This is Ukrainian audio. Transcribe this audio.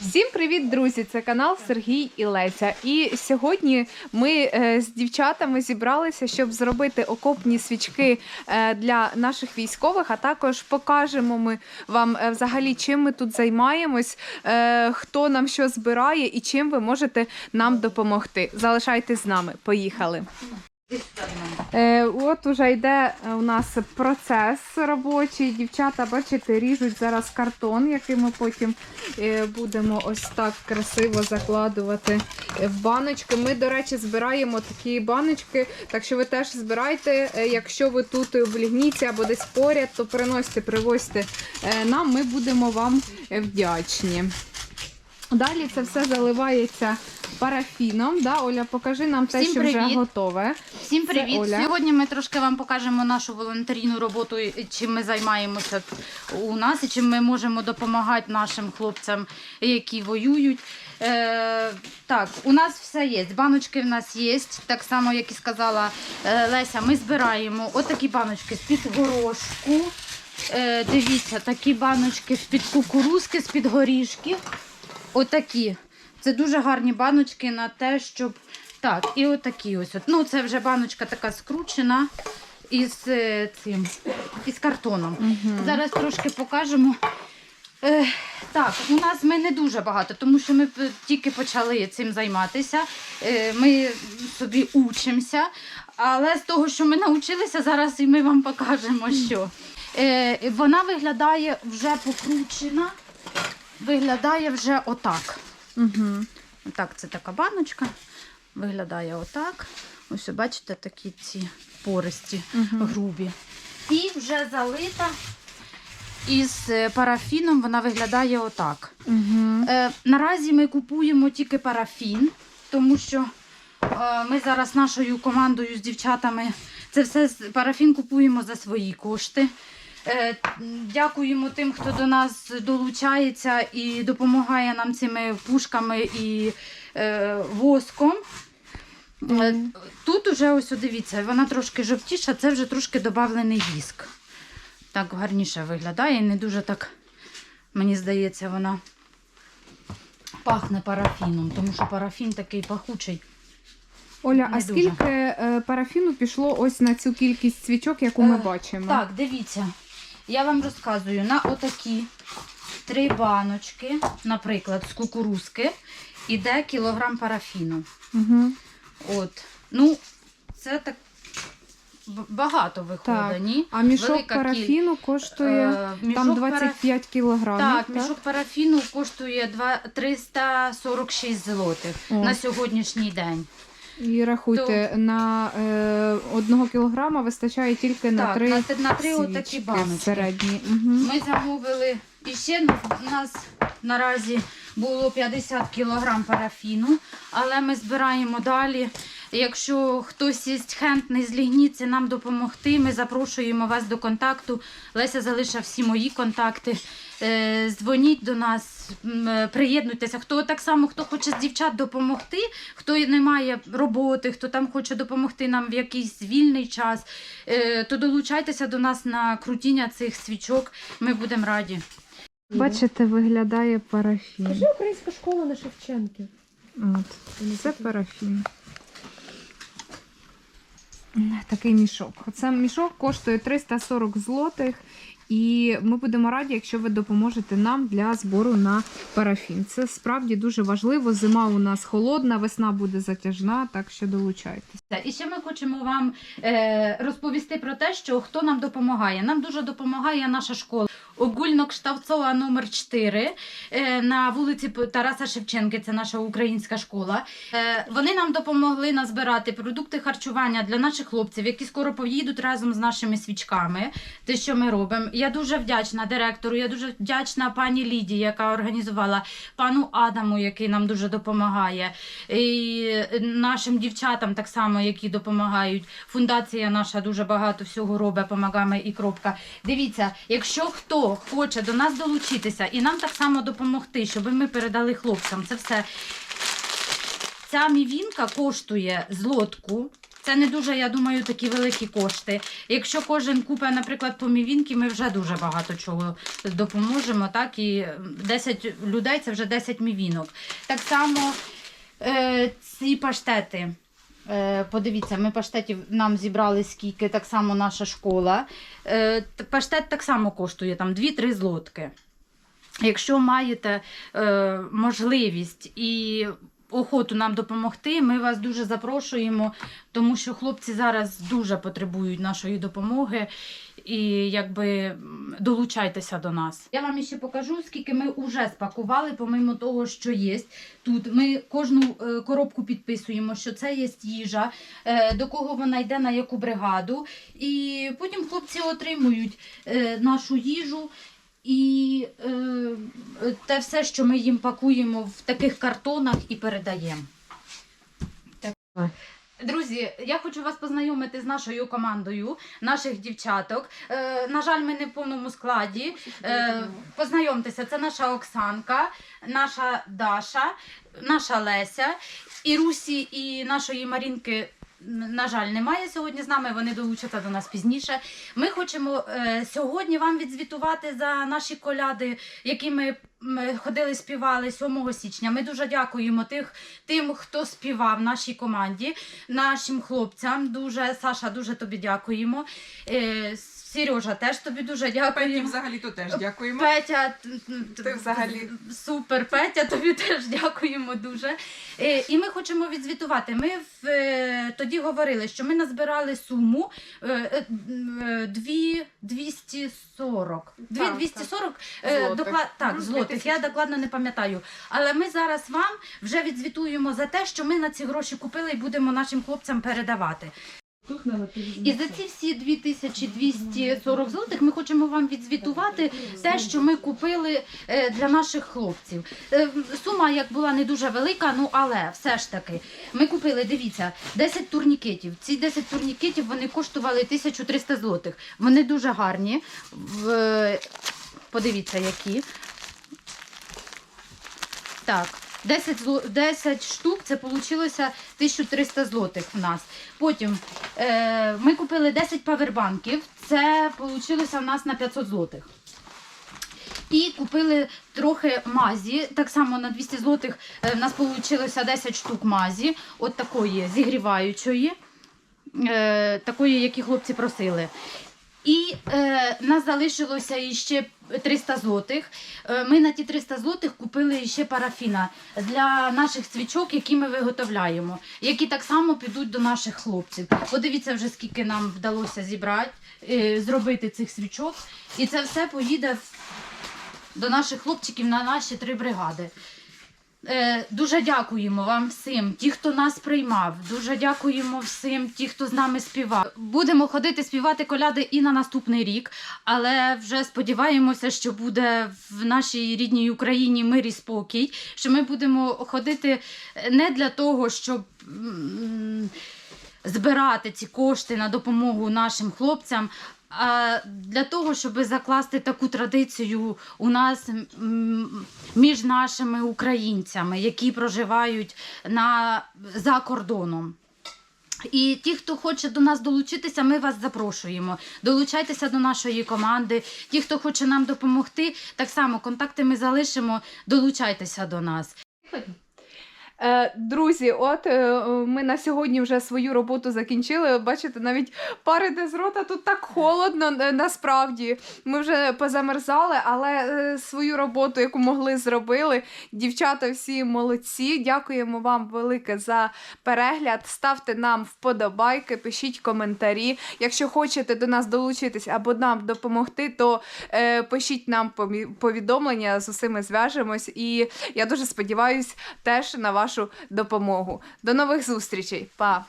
Всім привіт, друзі! Це канал Сергій і Леся. І сьогодні ми е, з дівчатами зібралися, щоб зробити окопні свічки е, для наших військових. А також покажемо ми вам е, взагалі, чим ми тут займаємось, хто нам що збирає і чим ви можете нам допомогти. Залишайтесь з нами. Поїхали. Е, от уже йде е, у нас процес робочий. Дівчата, бачите, ріжуть зараз картон, який ми потім е, будемо ось так красиво закладувати в баночки. Ми, до речі, збираємо такі баночки, так що ви теж збирайте. Е, Якщо ви тут в Лігніці або десь поряд, то приносьте, привозьте нам, ми будемо вам вдячні. Далі це все заливається парафіном. Да? Оля, покажи нам те, Всім що вже привіт. готове. Всім Це привіт! Оля. Сьогодні ми трошки вам покажемо нашу волонтерійну роботу, і чим ми займаємося у нас і чим ми можемо допомагати нашим хлопцям, які воюють. Е, так, у нас все є. Баночки в нас є. Так само, як і сказала е, Леся, ми збираємо отакі баночки з-під горошку. Е, дивіться, такі баночки з-під кукурузки, з-під горішків. Отакі. Це дуже гарні баночки на те, щоб. Так, і отакі ось. Ну, це вже баночка така скручена із е, цим, із картоном. Зараз трошки покажемо. Е, так, у нас ми не дуже багато, тому що ми тільки почали цим займатися. Е, ми собі учимося. Але з того, що ми навчилися, зараз і ми вам покажемо, що. Е, вона виглядає вже покручена, виглядає вже отак. Угу. Так, це така баночка. Виглядає отак. Ось, бачите, такі ці пористі Мгм. грубі. І вже залита із е, парафіном вона виглядає отак. Угу. Е, наразі ми купуємо тільки парафін, тому що е, ми зараз нашою командою з дівчатами це все парафін купуємо за свої кошти. Е, Дякуємо тим, хто до нас долучається і допомагає нам цими пушками і е, воском. Е, Тут уже ось дивіться, вона трошки жовтіша, це вже трошки додавлений віск. Так гарніше виглядає, не дуже так, мені здається, вона пахне парафіном, тому що парафін такий пахучий. Оля, а Не скільки дуже. е, парафіну пішло ось на цю кількість свічок, яку ми бачимо? Так, дивіться, я вам розказую на отакі три баночки, наприклад, з кукурузки, іде кілограм парафіну. Угу. От. Ну, це так багато виходить, Так. ні? А мішок Велика парафіну коштує Е, мішок там параф- 25 кілограмів. Так, мішок парафіну коштує два- 346 злотих О. на сьогоднішній день. І рахуйте, на е, одного кілограма вистачає тільки на так, три на, на три отакі баночки. середні. Угу. Ми замовили і ще у нас наразі було 50 кг парафіну, але ми збираємо далі. Якщо хтось із хентний з Лігніці нам допомогти, ми запрошуємо вас до контакту. Леся залишив всі мої контакти. Е, Дзвоніть до нас, е, приєднуйтеся. Хто так само, хто хоче з дівчат допомогти, хто не має роботи, хто там хоче допомогти нам в якийсь вільний час, е, то долучайтеся до нас на крутіння цих свічок. Ми будемо раді. Бачите, виглядає парафін. Кажи українська школа на Шевченки. От. Це парафін. Такий мішок. Оце мішок коштує 340 злотих. І ми будемо раді, якщо ви допоможете нам для збору на парафін. Це справді дуже важливо. Зима у нас холодна, весна буде затяжна, так що долучайтесь. І ще ми хочемо вам е, розповісти про те, що хто нам допомагає. Нам дуже допомагає наша школа. Огульно-Кштавцова номер 4 е, на вулиці Тараса Шевченки, це наша українська школа. Е, вони нам допомогли назбирати продукти харчування для наших хлопців, які скоро поїдуть разом з нашими свічками. Те, що ми робимо. Я дуже вдячна директору, я дуже вдячна пані Лідії, яка організувала, пану Адаму, який нам дуже допомагає, і нашим дівчатам так само, які допомагають. Фундація наша дуже багато всього робить, помагає і кропка. Дивіться, якщо хто хоче до нас долучитися і нам так само допомогти, щоб ми передали хлопцям, це все. Ця мівінка коштує злотку. Це не дуже, я думаю, такі великі кошти. Якщо кожен купить, наприклад, по мівінки, ми вже дуже багато чого допоможемо. Так і 10 людей це вже 10 мівінок. Так само е, ці паштети. Е, Подивіться, ми паштетів нам зібрали скільки, так само наша школа. Е, Паштет так само коштує там 2-3 злотки. Якщо маєте е, можливість і охоту нам допомогти, ми вас дуже запрошуємо, тому що хлопці зараз дуже потребують нашої допомоги. І якби долучайтеся до нас. Я вам ще покажу, скільки ми вже спакували, помимо того, що є тут. Ми кожну е, коробку підписуємо, що це є їжа, е, до кого вона йде, на яку бригаду. І потім хлопці отримують е, нашу їжу. І е, те все, що ми їм пакуємо в таких картонах і передаємо. Друзі, я хочу вас познайомити з нашою командою, наших дівчаток. Е, на жаль, ми не в повному складі. Е, познайомтеся, це наша Оксанка, наша Даша, наша Леся, і Русі, і нашої Марінки. На жаль, немає сьогодні з нами. Вони долучаться до нас пізніше. Ми хочемо е, сьогодні вам відзвітувати за наші коляди, які ми Ми ходили, співали 7 січня. Ми дуже дякуємо тих, тим, хто співав нашій команді, нашим хлопцям. Дуже Саша, дуже тобі дякуємо. Сережа, теж тобі дуже Петі дякуємо. взагалі то теж дякуємо. Петя, Ти взагалі. супер, Петя, тобі теж дякуємо дуже. Е, І ми хочемо відзвітувати. Ми в, е, тоді говорили, що ми назбирали суму е, е, е, дві 240. Дві Так, 240 Злотих. так, злотих. Я докладно не пам'ятаю. Але ми зараз вам вже відзвітуємо за те, що ми на ці гроші купили і будемо нашим хлопцям передавати. І за ці всі 2240 злотих ми хочемо вам відзвітувати те, що ми купили е, для наших хлопців. Е, Сума як була не дуже велика, ну але все ж таки ми купили, дивіться, 10 турнікетів. Ці 10 турнікетів вони коштували 1300 злотих. Вони дуже гарні. Подивіться, які. Так. 10, зло- 10 штук це вийшло 1300 злотих в нас. Потім е, ми купили 10 павербанків, це вийшло в нас на 500 злотих. І купили трохи мазі. Так само на 200 злотих е, в нас вийшло 10 штук мазі, от такої зігріваючої, е, такої, які хлопці просили. І е, нас залишилося іще 300 злотих. Е, ми на ті 300 злотих купили ще парафіна для наших свічок, які ми виготовляємо, які так само підуть до наших хлопців. Подивіться вже, скільки нам вдалося зібрати, е, зробити цих свічок. І це все поїде до наших хлопчиків на наші три бригади. Е, дуже дякуємо вам всім, ті, хто нас приймав. Дуже дякуємо всім, ті, хто з нами співав. Будемо ходити співати коляди і на наступний рік, але вже сподіваємося, що буде в нашій рідній Україні мир і спокій. Що ми будемо ходити не для того, щоб. Збирати ці кошти на допомогу нашим хлопцям, а для того, щоб закласти таку традицію у нас між нашими українцями, які проживають на, за кордоном. І ті, хто хоче до нас долучитися, ми вас запрошуємо. Долучайтеся до нашої команди. Ті, хто хоче нам допомогти, так само контакти ми залишимо. Долучайтеся до нас. Е, Друзі, от е, ми на сьогодні вже свою роботу закінчили. Бачите, навіть пари де з рота тут так холодно. е, Насправді ми вже позамерзали, але свою роботу, яку могли, зробили. Дівчата всі молодці. Дякуємо вам велике за перегляд. Ставте нам вподобайки, пишіть коментарі. Якщо хочете до нас долучитись або нам допомогти, то пишіть нам повідомлення, з усіми зв'яжемось. І я дуже сподіваюся теж на вашу допомогу. До нових зустрічей. Па!